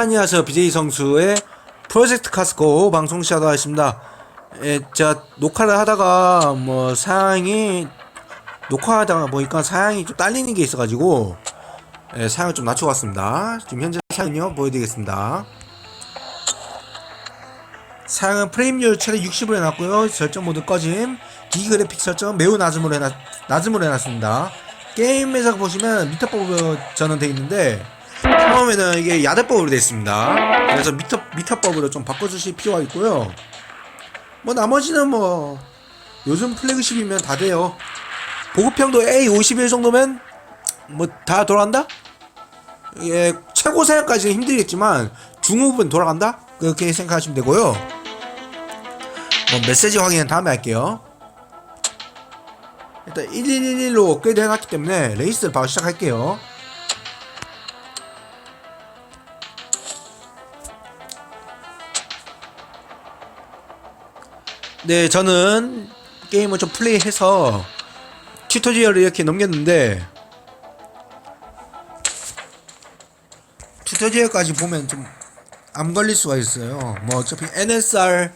안녕하세요. BJ 성수의 프로젝트 카스코 방송 시작하겠습니다. 예, 제가 녹화를 하다가 뭐 사양이 녹화하다가 보니까 사양이 좀 딸리는 게 있어가지고 예, 사양을 좀 낮춰봤습니다. 지금 현재 사양은요 보여드리겠습니다. 사양은 프레임률 최대 60으로 해놨고요. 설정 모드 꺼짐, 기기 그래픽 설정 매우 낮음으로 해놨 낮음으로 해놨습니다. 게임에서 보시면 미터법으로 전원되어 있는데 처음에는 이게 야대법으로 되어 있습니다. 그래서 미터 미터법으로 좀 바꿔주실 필요가 있고요. 뭐 나머지는 뭐 요즘 플래그십이면 다 돼요. 보급형도 A51 정도면 뭐 다 돌아간다? 예, 최고 사양까지는 힘들겠지만 중후분 돌아간다? 그렇게 생각하시면 되고요. 뭐 메시지 확인은 다음에 할게요. 일단 1111로 업그레이드 해놨기 때문에 레이스를 바로 시작할게요. 네, 저는 게임을 좀 플레이해서 튜토리얼을 이렇게 넘겼는데 튜토리얼까지 보면 좀암 걸릴 수가 있어요. 뭐 어차피 NSR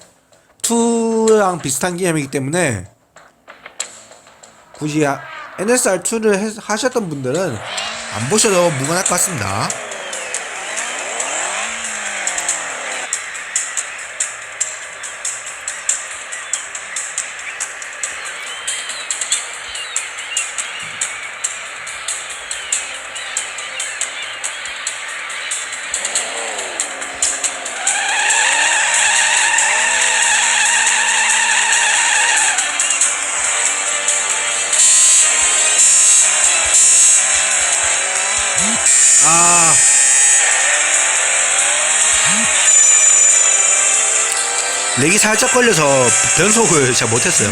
2랑 비슷한 개념이기 때문에 굳이 NSR 2를 하셨던 분들은 안 보셔도 무관할 것 같습니다. 렉이 살짝 걸려서 변속을 잘 못했어요.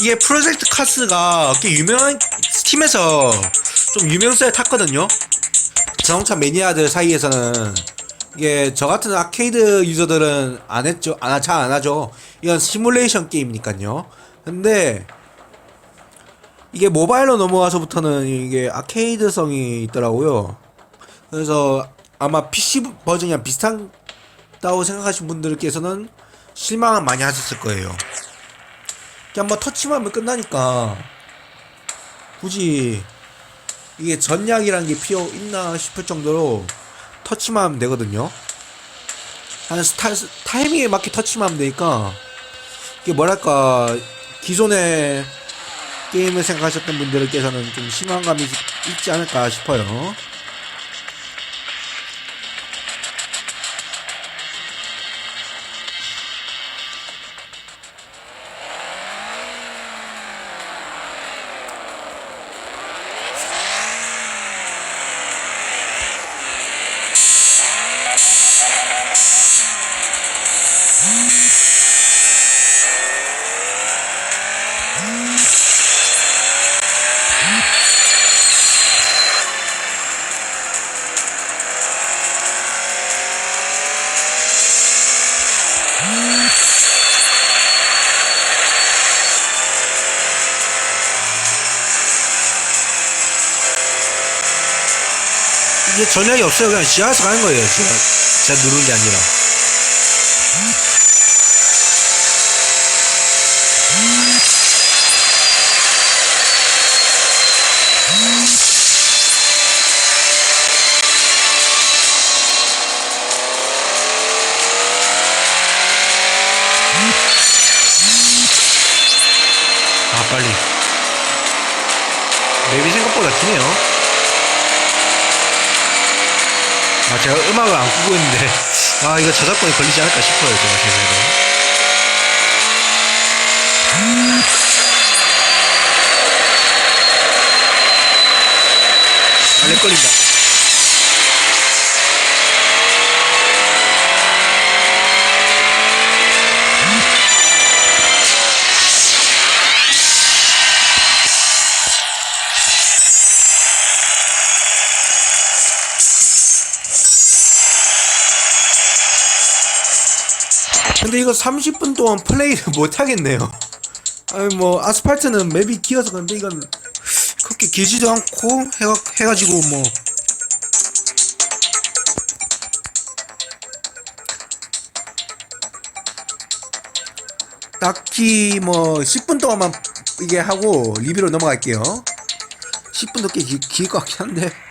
이게 프로젝트 카스가 꽤 유명한 스팀에서 좀 유명세를 탔거든요. 자동차 매니아들 사이에서는 이게 저 같은 아케이드 유저들은 안 했죠. 안, 잘 안 하죠. 이건 시뮬레이션 게임이니까요. 근데 이게 모바일로 넘어와서부터는 이게 아케이드성이 있더라고요. 그래서 아마 PC 버전이랑 비슷하다고 생각하신 분들께서는 실망을 많이 하셨을 거예요. 그냥 뭐 터치만 하면 끝나니까 굳이 이게 전략이란 게 필요 있나 싶을 정도로 터치만 하면 되거든요. 한 스타, 타이밍에 맞게 터치만 하면 되니까 이게 뭐랄까 기존의 게임을 생각하셨던 분들께서는 좀 실망감이 있지 않을까 싶어요. 이게 전략이 없어요. 그냥 지하에서 가는 거예요. 제가, 제가 누른 게 아니라. 아, 빨리. 맵이 생각보다 기네요. 아, 제가 음악을 안 끄고 있는데, 아, 이거 저작권이 걸리지 않을까 싶어요, 제가 생각에. 아, 렉 걸린다. 근데 이거 30분 동안 플레이를 못 하겠네요. 아니 뭐 아스팔트는 맵이 길어서 그런데 이건 그렇게 길지도 않고 해가, 해가지고 뭐 딱히 뭐 10분 동안만 이게 하고 리뷰로 넘어갈게요. 10분도 꽤 길, 길것 같긴 한데.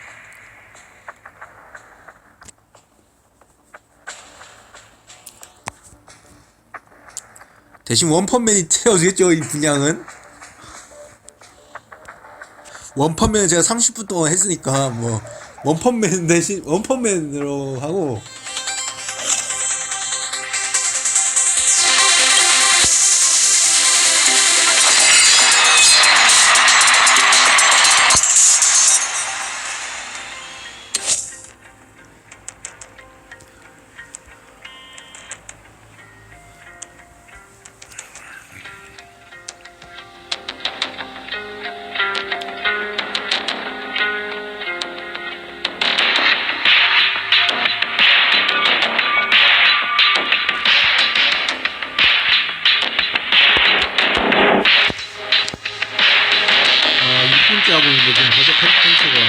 대신 원펀맨이 채워주겠죠, 이 분량은. 원펀맨은 제가 30분 동안 했으니까, 뭐, 원펀맨 대신, 원펀맨으로 하고, 있는데 지금 벌써 컨텐츠가.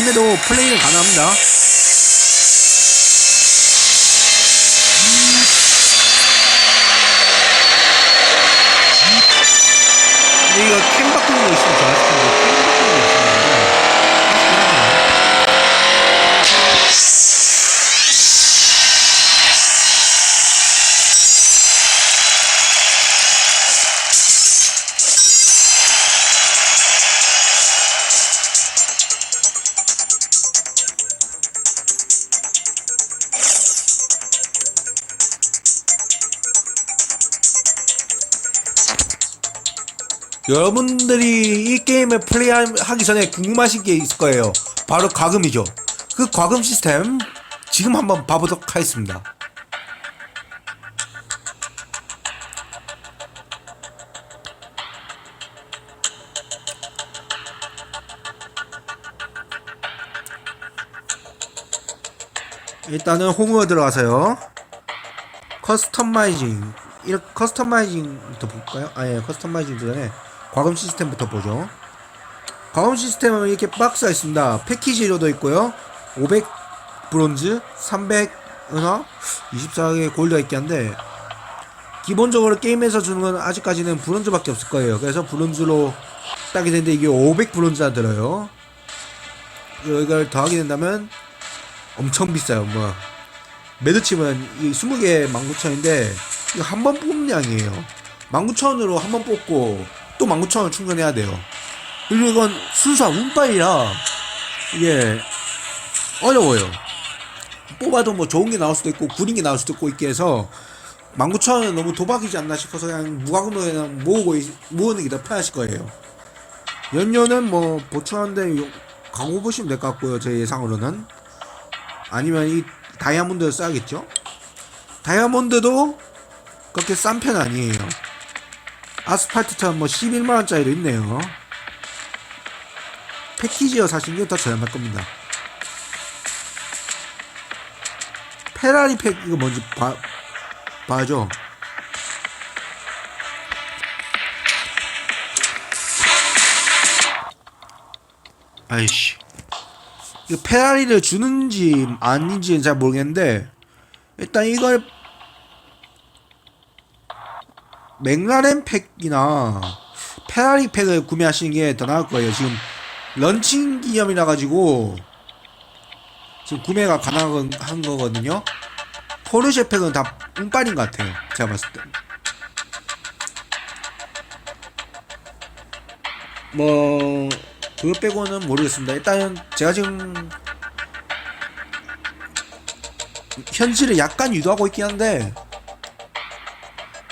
심해도 플레이는 가능합니다. 여러분들이 이 게임을 플레이하기 전에 궁금하신 게 있을 거예요. 바로 과금이죠. 그 과금 시스템 지금 한번 봐보도록 하겠습니다. 일단은 홈으로 들어가서요. 커스터마이징 이렇게 커스터마이징부터 볼까요? 아예 커스터마이징 전에 과금 시스템부터 보죠. 과금 시스템은 이렇게 박스가 있습니다. 패키지로도 있고요. 500 브론즈, 300 은하, 24개 골드가 있긴 한데 기본적으로 게임에서 주는 건 아직까지는 브론즈밖에 없을 거예요. 그래서 브론즈로 따게 되는데 이게 500 브론즈나 들어요. 이걸 더하게 된다면 엄청 비싸요. 뭐 매드칩은 이 20개 19,000인데 이거 한 번 뽑는 양이에요. 19,000으로 한 번 뽑고 또 19,000을 충전해야 돼요. 그리고 이건 순수한 운빨이라 이게 어려워요. 뽑아도 뭐 좋은 게 나올 수도 있고 구린 게 나올 수도 있고 있게 해서 19,000은 너무 도박이지 않나 싶어서 그냥 무과금으로 그냥 모으고 있- 모으는 게 더 편하실 거예요. 연료는 뭐 보충하는데 요- 광고 보시면 될 것 같고요. 제 예상으로는 아니면 이 다이아몬드 써야겠죠? 다이아몬드도 그렇게 싼 편 아니에요. 아스팔트 차뭐 11만원짜리로 있네요. 패키지어 사신 게다 저렴할 겁니다. 페라리 팩 이거 뭔지 봐, 봐야죠. 아이씨. 이거 페라리를 주는지 아닌지는 잘 모르겠는데 일단 이걸 맥라렌 팩이나 페라리 팩을 구매하시는 게 더 나을 거예요. 지금 런칭 기념이라 가지고 지금 구매가 가능한 거거든요. 포르쉐 팩은 다 운빨인 것 같아요. 제가 봤을 때. 뭐 그거 빼고는 모르겠습니다. 일단은 제가 지금 현질을 약간 유도하고 있긴 한데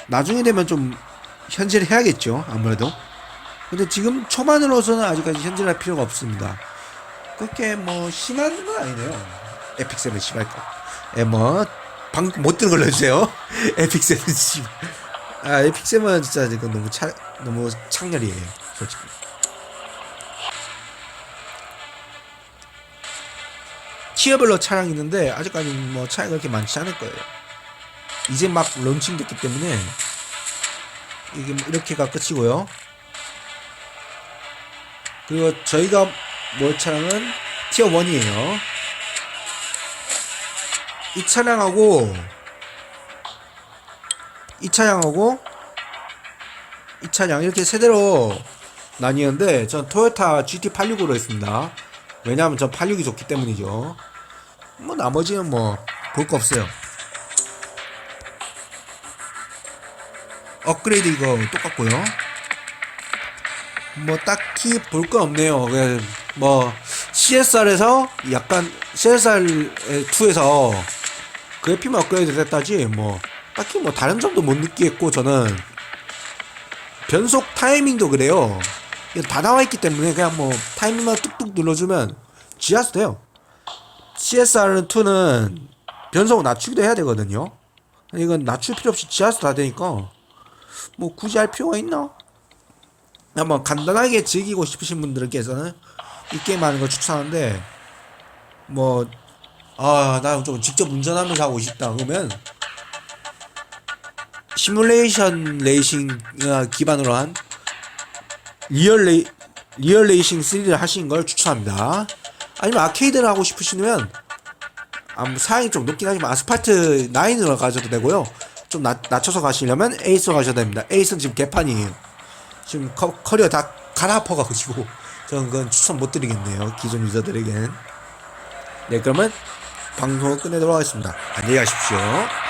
나중에 되면 좀 현질을 해야겠죠. 아무래도. 근데 지금 초반으로서는 아직까지 현질할 필요가 없습니다. 그렇게 뭐 심한 건 아니네요. 에픽 세븐 심할 거. 예, 뭐 방금 못 들은 걸로 해주세요. 에픽 세븐 심. 아, 에픽 세븐은 진짜 지금 너무 차 너무 창렬이에요. 솔직히. 티어별로 차량이 있는데 아직까지 뭐 차이가 그렇게 많지 않을 거예요. 이제 막 런칭됐기 때문에 이게 뭐 이렇게가 끝이고요. 그리고 저희가 몰 차량은 티어 1이에요. 이 차량하고 이 차량하고 이 차량 이렇게 세대로 나뉘었는데 전 토요타 GT86으로 했습니다. 왜냐하면 전 86이 좋기 때문이죠. 뭐 나머지는 뭐 볼 거 없어요. 업그레이드 이거 똑같고요. 뭐 딱히 볼건 없네요. 그냥 뭐 CSR에서 약간 CSR2에서 그래픽만 업그레이드 됐다지 뭐 딱히 뭐 다른 점도 못 느끼겠고 저는 변속 타이밍도 그래요. 다 나와 있기 때문에 그냥 뭐 타이밍만 뚝뚝 눌러주면 지하수 돼요. CSR2는 변속 낮추기도 해야 되거든요. 이건 낮출 필요 없이 지하수 다 되니까 뭐 굳이 할 필요가 있나? 한번 간단하게 즐기고 싶으신 분들께서는 이 게임 하는 걸 추천하는데 뭐 아, 나 좀 직접 운전하면서 하고 싶다 그러면 시뮬레이션 레이싱 기반으로 한 리얼 레이 리얼 레이싱 3를 하시는 걸 추천합니다. 아니면 아케이드를 하고 싶으시면 아무 사양이 좀 높긴 하지만 아스팔트 9으로 가셔도 되고요. 좀 낮, 낮춰서 가시려면 에이스로 가셔도 됩니다. 에이스는 지금 개판이에요. 지금 커, 커리어 다 갈아엎어가지고 저는 그건 추천 못 드리겠네요. 기존 유저들에겐. 네, 그러면 방송을 끝내도록 하겠습니다. 안녕히 가십시오.